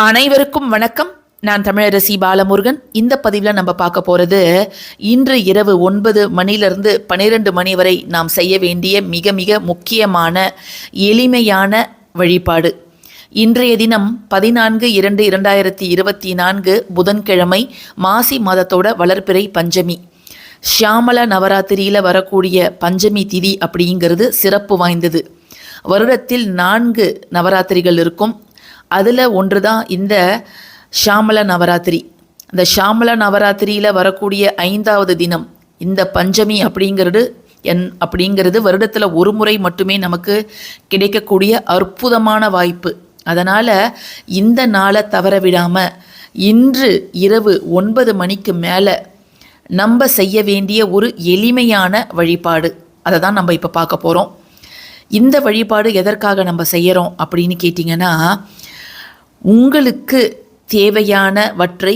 அனைவருக்கும் வணக்கம். நான் தமிழரசி பாலமுருகன். இந்த பதிவில் நம்ம பார்க்க போகிறது இன்று இரவு ஒன்பது மணிலிருந்து பன்னிரெண்டு மணி வரை நாம் செய்ய வேண்டிய மிக மிக முக்கியமான எளிமையான வழிபாடு. இன்றைய தினம் பதினான்கு இரண்டு இரண்டாயிரத்தி இருபத்தி நான்கு புதன்கிழமை மாசி மாதத்தோட வளர்பிறை பஞ்சமி. ஷியாமல நவராத்திரியில் வரக்கூடிய பஞ்சமி திதி அப்படிங்கிறது சிறப்பு வாய்ந்தது. வருடத்தில் நான்கு நவராத்திரிகள் இருக்கும். அதில் ஒன்று தான் இந்த ஷாமல நவராத்திரி. இந்த ஷாமல நவராத்திரியில் வரக்கூடிய ஐந்தாவது தினம் இந்த பஞ்சமி அப்படிங்கிறது என் அப்படிங்கிறது வருடத்தில் ஒரு முறை மட்டுமே நமக்கு கிடைக்கக்கூடிய அற்புதமான வாய்ப்பு. அதனால் இந்த நாளை தவற விடாமல் இன்று இரவு ஒன்பது மணிக்கு மேலே நம்ம செய்ய வேண்டிய ஒரு எளிமையான வழிபாடு. அதை தான் நம்ம இப்போ பார்க்க போகிறோம் இந்த வழிபாடு எதற்காக நம்ம செய்கிறோம் அப்படின்னு கேட்டிங்கன்னா உங்களுக்கு தேவையானவற்றை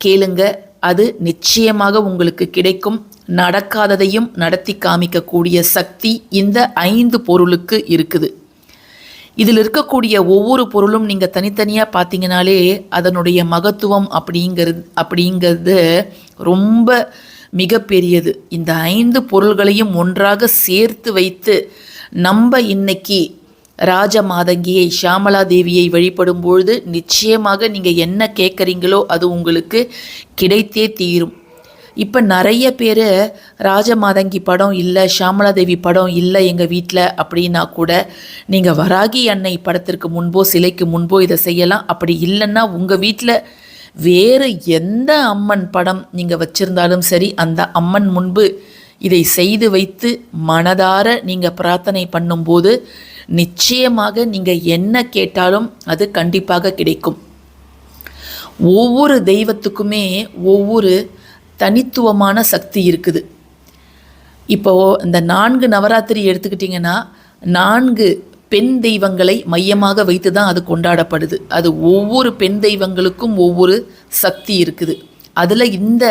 கேளுங்க. அது நிச்சயமாக உங்களுக்கு கிடைக்கும். நடக்காததையும் நடத்தி காமிக்கக்கூடிய சக்தி இந்த ஐந்து பொருளுக்கு இருக்குது. இதில் இருக்கக்கூடிய ஒவ்வொரு பொருளும் நீங்கள் தனித்தனியாக பார்த்தீங்கனாலே அதனுடைய மகத்துவம் அப்படிங்கிறது அப்படிங்கிறது ரொம்ப மிகப்பெரியது. இந்த ஐந்து பொருள்களையும் ஒன்றாக சேர்த்து வைத்து நம்ம இன்னைக்கு ராஜமாதங்கியை ஷியாமலா தேவியை வழிபடும் பொழுது நிச்சயமாக நீங்கள் என்ன கேட்குறீங்களோ அது உங்களுக்கு கிடைத்தே தீரும். இப்போ நிறைய பேர் ராஜமாதங்கி படம் இல்லை ஷியாமலா தேவி படம் இல்லை எங்கள் வீட்டில் அப்படின்னா கூட நீங்கள் வராகி அன்னை படத்திற்கு முன்போ சிலைக்கு முன்போ இதை செய்யலாம். அப்படி இல்லைன்னா உங்கள் வீட்டில் வேறு எந்த அம்மன் படம் நீங்கள் வச்சுருந்தாலும் சரி அந்த அம்மன் முன்பு இதை செய்து வைத்து மனதார நீங்கள் பிரார்த்தனை பண்ணும்போது நிச்சயமாக நீங்கள் என்ன கேட்டாலும் அது கண்டிப்பாக கிடைக்கும். ஒவ்வொரு தெய்வத்துக்குமே ஒவ்வொரு தனித்துவமான சக்தி இருக்குது. இப்போது இந்த நான்கு நவராத்திரி எடுத்துக்கிட்டிங்கன்னா நான்கு பெண் தெய்வங்களை மையமாக வைத்து தான் அது கொண்டாடப்படுது. அது ஒவ்வொரு பெண் தெய்வங்களுக்கும் ஒவ்வொரு சக்தி இருக்குது. அதில் இந்த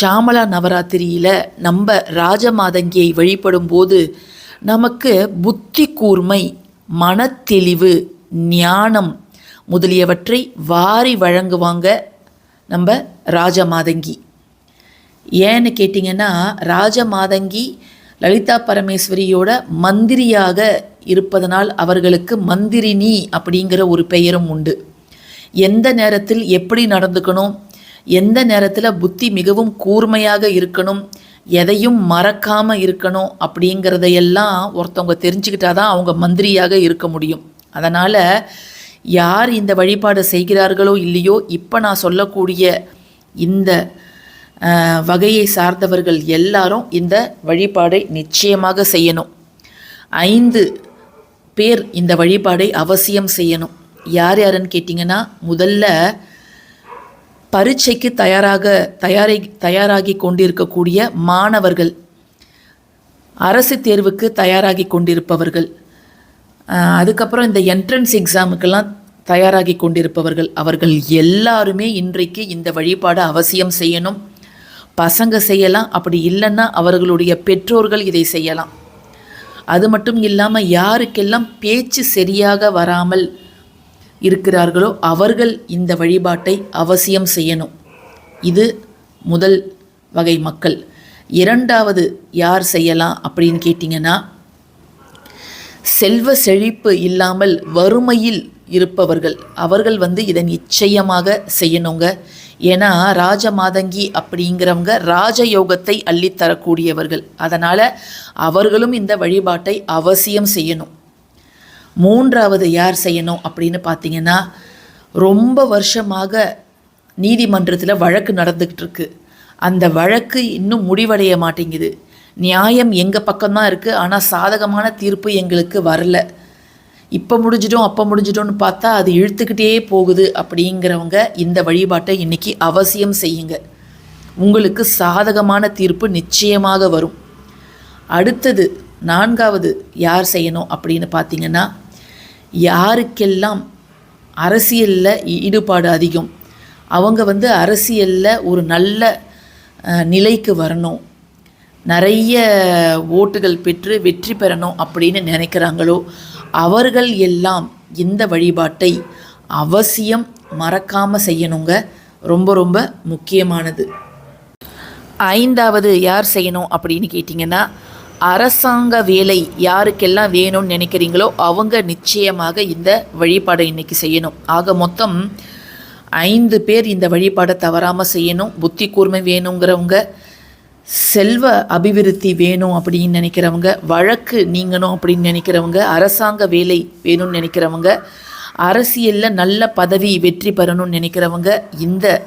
ஷாமலா நவராத்திரியில் நம்ம ராஜமாதங்கியை வழிபடும் போது நமக்கு புத்தி கூர்மை மனத்தெளிவு ஞானம் முதலியவற்றை வாரி வழங்குவாங்க நம்ம ராஜமாதங்கி ஏன்னு கேட்டிங்கன்னா ராஜமாதங்கி லலிதா பரமேஸ்வரியோட மந்திரியாக இருப்பதனால் அவர்களுக்கு மந்திரினி அப்படிங்கிற ஒரு பெயரும் உண்டு. எந்த நேரத்தில் எப்படி நடந்துக்கணும் எந்த நேரத்தில் புத்தி மிகவும் கூர்மையாக இருக்கணும் எதையும் மறக்காமல் இருக்கணும் அப்படிங்கிறதையெல்லாம் ஒருத்தவங்க தெரிஞ்சுக்கிட்டாதான் அவங்க மந்திரியாக இருக்க முடியும். அதனால் யார் இந்த வழிபாடு செய்கிறார்களோ இல்லையோ இப்போ நான் சொல்லக்கூடிய இந்த வகையை சார்ந்தவர்கள் எல்லாரும் இந்த வழிபாடை நிச்சயமாக செய்யணும். ஐந்து பேர் இந்த வழிபாடை அவசியம் செய்யணும். யார் யாருன்னு கேட்டிங்கன்னா முதல்ல பரீட்சைக்கு தயாராக தயாரி தயாராகி கொண்டிருக்கக்கூடிய மாணவர்கள் அரசு தேர்வுக்கு தயாராகி கொண்டிருப்பவர்கள் அதுக்கப்புறம் இந்த என்ட்ரன்ஸ் எக்ஸாமுக்கெல்லாம் தயாராகி கொண்டிருப்பவர்கள் அவர்கள் எல்லாருமே இன்றைக்கு இந்த வழிபாடு அவசியம் செய்யணும். பசங்க செய்யலாம் அப்படி இல்லைன்னா அவர்களுடைய பெற்றோர்கள் இதை செய்யலாம். அது மட்டும் இல்லாமல் யாருக்கெல்லாம் பேச்சு சரியாக வராமல் இருக்கிறார்களோ அவர்கள் இந்த வழிபாட்டை அவசியம் செய்யணும். இது முதல் வகை மக்கள். இரண்டாவது யார் செய்யலாம் அப்படின்னு கேட்டிங்கன்னா செல்வ செழிப்பு இல்லாமல் வறுமையில் இருப்பவர்கள். அவர்கள் வந்து இதை நிச்சயமாக செய்யணுங்க. ஏன்னா ராஜமாதங்கி அப்படிங்கிறவங்க ராஜயோகத்தை அள்ளித்தரக்கூடியவர்கள். அதனால் அவர்களும் இந்த வழிபாட்டை அவசியம் செய்யணும். மூன்றாவது யார் செய்யணும் அப்படின்னு பார்த்தீங்கன்னா ரொம்ப வருஷமாக நீதிமன்றத்தில் வழக்கு நடந்துக்கிட்டு இருக்கு அந்த வழக்கு இன்னும் முடிவடைய மாட்டேங்குது. நியாயம் எங்கள் பக்கம்தான் இருக்குது ஆனால் சாதகமான தீர்ப்பு எங்களுக்கு வரல. இப்போ முடிஞ்சிட்டோம் அப்போ முடிஞ்சிட்டோம்னு பார்த்தா அது இழுத்துக்கிட்டே போகுது அப்படிங்கிறவங்க இந்த வழிபாட்டை இன்றைக்கி அவசியம் செய்யுங்க. உங்களுக்கு சாதகமான தீர்ப்பு நிச்சயமாக வரும். அடுத்தது நான்காவது யார் செய்யணும் அப்படின்னு பார்த்தீங்கன்னா யாருக்கெல்லாம் அரசியலில் ஈடுபாடு அதிகம் அவங்க வந்து அரசியலில் ஒரு நல்ல நிலைக்கு வரணும். நிறைய ஓட்டுகள் பெற்று வெற்றி பெறணும் அப்படின்னு நினைக்கிறாங்களோ அவர்கள் எல்லாம் இந்த வழிபாட்டை அவசியம் மறக்காமல் செய்யணுங்க. ரொம்ப ரொம்ப முக்கியமானது. ஐந்தாவது யார் செய்யணும் அப்படின்னு கேட்டிங்கன்னா அரசாங்க வேலை யாருக்கெல்லாம் வேணும்னு நினைக்கிறீங்களோ அவங்க நிச்சயமாக இந்த வழிபாடை இன்னைக்கு செய்யணும். ஆக மொத்தம் ஐந்து பேர் இந்த வழிபாடை தவறாமல் செய்யணும். புத்தி கூர்மை வேணுங்கிறவங்க செல்வ அபிவிருத்தி வேணும் அப்படின்னு நினைக்கிறவங்க வழக்கு நீங்கணும் அப்படின்னு நினைக்கிறவங்க அரசாங்க வேலை வேணும்னு நினைக்கிறவங்க அரசியலில் நல்ல பதவி வெற்றி பெறணும்னு நினைக்கிறவங்க இந்த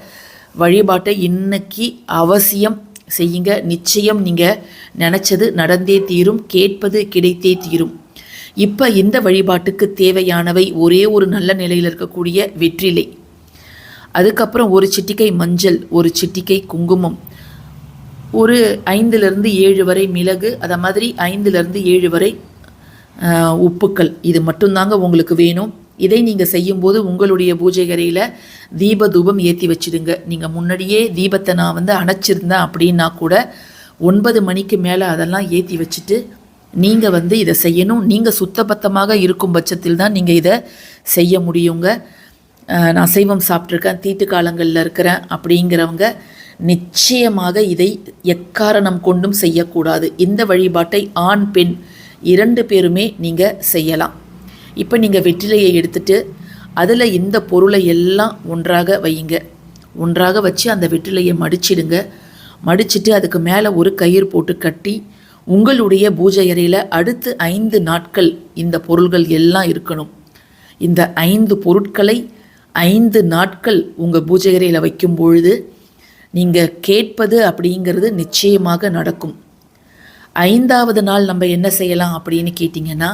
வழிபாட்டை இன்னைக்கு அவசியம் செய்யுங்க. நிச்சயம் நீங்கள் நினச்சது நடந்தே தீரும் கேட்பது கிடைத்தே தீரும். இப்போ இந்த வழிபாட்டுக்கு தேவையானவை ஒரே ஒரு நல்ல நிலையில் இருக்கக்கூடிய வெற்றிலை. அதுக்கப்புறம் ஒரு சிட்டிக்கை மஞ்சள் ஒரு சிட்டிக்கை குங்குமம். ஒரு ஐந்துலேருந்து ஏழு வரை மிளகு அதை மாதிரி ஐந்துலேருந்து ஏழு வரை உப்புக்கள். இது மட்டும்தாங்க உங்களுக்கு வேணும். இதை நீங்கள் செய்யும்போது உங்களுடைய பூஜை அறையில் தீப தூபம் ஏற்றி வச்சிடுங்க. நீங்கள் முன்னாடியே தீபத்தை நான் வந்து அணைச்சிருந்தேன் அப்படின்னா கூட ஒன்பது மணிக்கு மேலே அதெல்லாம் ஏற்றி வச்சுட்டு நீங்கள் வந்து இதை செய்யணும். நீங்கள் சுத்தபத்தமாக இருக்கும் பட்சத்தில் தான் நீங்கள் இதை செய்ய முடியுங்க. நான் சைவம் சாப்பிட்ருக்கேன் தீட்டு காலங்களில் இருக்கிறேன் அப்படிங்கிறவங்க நிச்சயமாக இதை எக்காரணம் கொண்டும் செய்யக்கூடாது. இந்த வழிபாட்டை ஆண் பெண் இரண்டு பேருமே நீங்கள் செய்யலாம். இப்போ நீங்கள் வெற்றிலையை எடுத்துட்டு அதில் இந்த பொருளை எல்லாம் ஒன்றாக வையுங்க. ஒன்றாக வச்சு அந்த வெற்றிலையை மடிச்சிடுங்க. மடிச்சிட்டு அதுக்கு மேலே ஒரு கயிறு போட்டு கட்டி உங்களுடைய பூஜை அறையில் அடுத்து ஐந்து நாட்கள் இந்த பொருள்கள் எல்லாம் இருக்கணும். இந்த ஐந்து பொருட்களை ஐந்து நாட்கள் உங்கள் பூஜை அறையில் வைக்கும் பொழுது நீங்கள் கேட்பது அப்படிங்கிறது நிச்சயமாக நடக்கும். ஐந்தாவது நாள் நம்ம என்ன செய்யலாம் அப்படின்னு கேட்டிங்கன்னா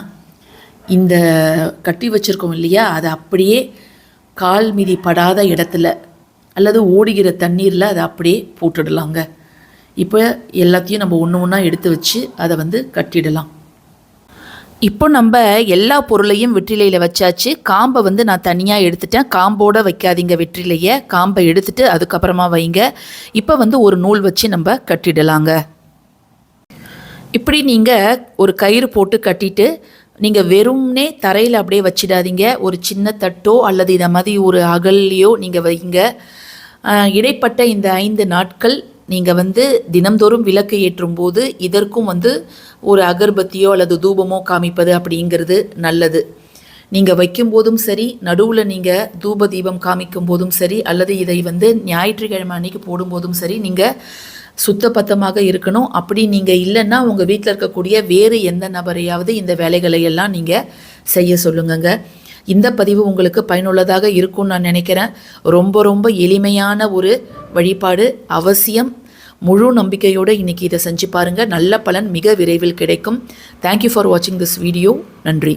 இந்த கட்டி வச்சுருக்கோம் இல்லையா அதை அப்படியே கால் மிதி படாத இடத்துல அல்லது ஓடுகிற தண்ணீரில் அதை அப்படியே போட்டுடலாங்க. இப்போ எல்லாத்தையும் நம்ம ஒன்று ஒன்றா எடுத்து வச்சு அதை வந்து கட்டிடலாம். இப்போ நம்ம எல்லா பொருளையும் வெற்றிலையில் வச்சாச்சு. காம்பை வந்து நான் தனியாக எடுத்துட்டேன். காம்போட வைக்காதீங்க வெற்றிலையை. காம்பை எடுத்துட்டு அதுக்கப்புறமா வைங்க. இப்போ வந்து ஒரு நூல் வச்சு நம்ம கட்டிடலாங்க. இப்படி நீங்கள் ஒரு கயிறு போட்டு கட்டிட்டு நீங்கள் வெறும்னே தரையில் அப்படியே வச்சிடாதீங்க. ஒரு சின்ன தட்டோ அல்லது இதை மாதிரி ஒரு அகல்லையோ நீங்கள் வைங்க. இடைப்பட்ட இந்த ஐந்து நாட்கள் நீங்கள் வந்து தினம்தோறும் விளக்கு ஏற்றும் போது இதற்கும் வந்து ஒரு அகர்பத்தியோ அல்லது தூபமோ காமிப்பது அப்படிங்கிறது நல்லது. நீங்கள் வைக்கும்போதும் சரி நடுவில் நீங்கள் தூப தீபம் காமிக்கும் போதும் சரி அல்லது இதை வந்து ஞாயிற்றுக்கிழமை அன்னைக்கு போடும்போதும் சரி நீங்கள் சுத்தபத்தமாக இருக்கணும். அப்படி நீங்கள் இல்லைன்னா உங்கள் வீட்டில் இருக்கக்கூடிய வேறு எந்த நபரையாவது இந்த வேலைகளை எல்லாம் நீங்கள் செய்ய சொல்லுங்கங்க. இந்த பதிவு உங்களுக்கு பயனுள்ளதாக இருக்கும்னு நான் நினைக்கிறேன். ரொம்ப ரொம்ப எளிமையான ஒரு வழிபாடு அவசியம். முழு நம்பிக்கையோடு இன்னைக்கு இதை செஞ்சு பாருங்கள் நல்ல பலன் மிக விரைவில் கிடைக்கும். தேங்க்யூ ஃபார் வாட்சிங் திஸ் வீடியோ நன்றி.